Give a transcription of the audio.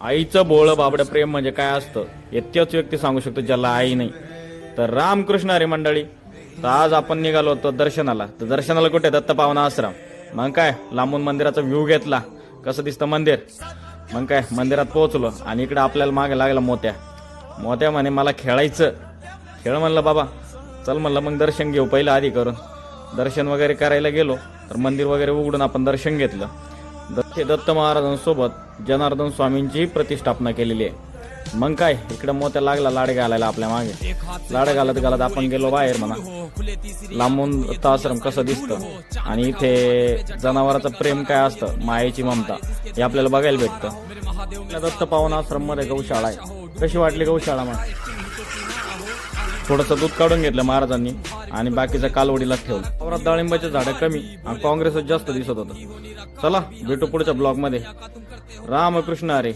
आईचं बोळ बाबडं प्रेम म्हणजे काय असतं? येत्याच व्यक्ती सांगू शकतो ज्याला आई नाही. तर रामकृष्ण अरे मंडळी तर आज आपण निघालो होतो दर्शनाला. तर दर्शनाला कुठे? दत्त पावना आश्रम. मग काय? लांबून मंदिराचा व्ह्यू घेतला. कसं दिसतं मंदिर? मग काय? मंदिरात पोहोचलो आणि इकडे आपल्याला मागे लागला मोत्या. मोत्या म्हणे मला खेळायचं. खेळ म्हणलं बाबा चल म्हणलं मग दर्शन घेऊ पहिलं आधी करून. दर्शन वगैरे करायला गेलो तर मंदिर वगैरे उघडून आपण दर्शन घेतलं. दत्त दत्त महाराजांसोबत जनार्दन स्वामींची प्रतिष्ठापना केलेली आहे. मग काय इकडं मोत्या लागला लाड घालायला आपल्या मागे. लाड घालत घालत आपण गेलो बाहेर म्हणा. लांबून दत्ताश्रम कसं दिसतं? आणि इथे जनावराचं प्रेम काय असतं? मायेची ममता. हे आपल्याला बघायला भेटतं. दत्त पावन आश्रममध्ये गौशाळा आहे. कशी वाटली गौशाळा मग? थोडंसं दूध काढून घेतलं महाराजांनी आणि बाकीचं कालवडीला ठेवलं. वावरात डाळिंबाचे झाडं कमी आणि काँग्रेसच जास्त दिसत होतं. चला भेटू पुढच्या ब्लॉगमध्ये रामकृष्ण अरे